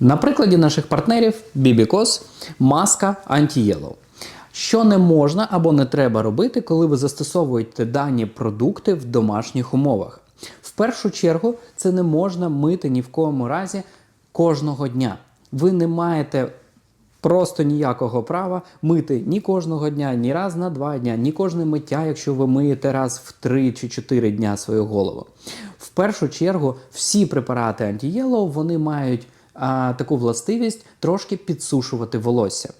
На прикладі наших партнерів Bibicos маска Anti-Yellow. Що не можна або не треба робити, коли ви застосовуєте дані продукти в домашніх умовах? В першу чергу це не можна мити ні в коєму разі кожного дня. Ви не маєте просто ніякого права мити ні кожного дня, ні раз на два дня, ні кожне миття, якщо ви миєте раз в три чи чотири дня свою голову. В першу чергу всі препарати Anti-Yellow, вони мають а, таку властивість трошки підсушувати волосся.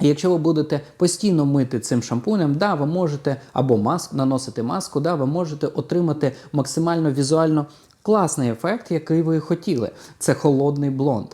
І Якщо ви будете постійно мити цим шампунем, да, ви можете або маск наносити маску, да, ви можете отримати максимально візуально класний ефект, який ви хотіли. Це холодний блонд.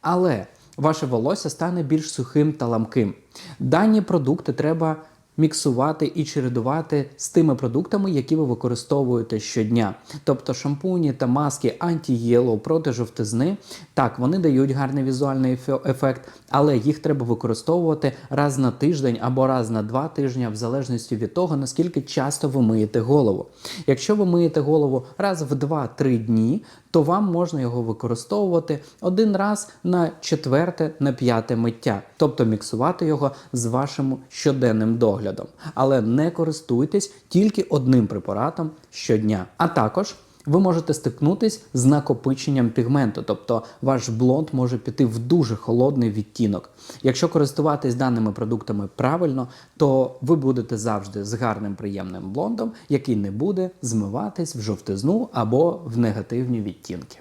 Але ваше волосся стане більш сухим та ламким. Дані продукти треба міксувати і чередувати з тими продуктами, які ви використовуєте щодня. Тобто шампуні та маски анті-єлоу проти жовтизни. Так, вони дають гарний візуальний ефект, але їх треба використовувати раз на тиждень або раз на два тижні, в залежності від того, наскільки часто ви миєте голову. Якщо ви миєте голову раз в 2-3 дні, то вам можна його використовувати один раз на четверте, на п'яте миття, тобто міксувати його з вашим щоденним доглядом. Але не користуйтесь тільки одним препаратом щодня. А також ви можете стикнутись з накопиченням пігменту, тобто ваш блонд може піти в дуже холодний відтінок. Якщо користуватись даними продуктами правильно, то ви будете завжди з гарним приємним блондом, який не буде змиватись в жовтизну або в негативні відтінки.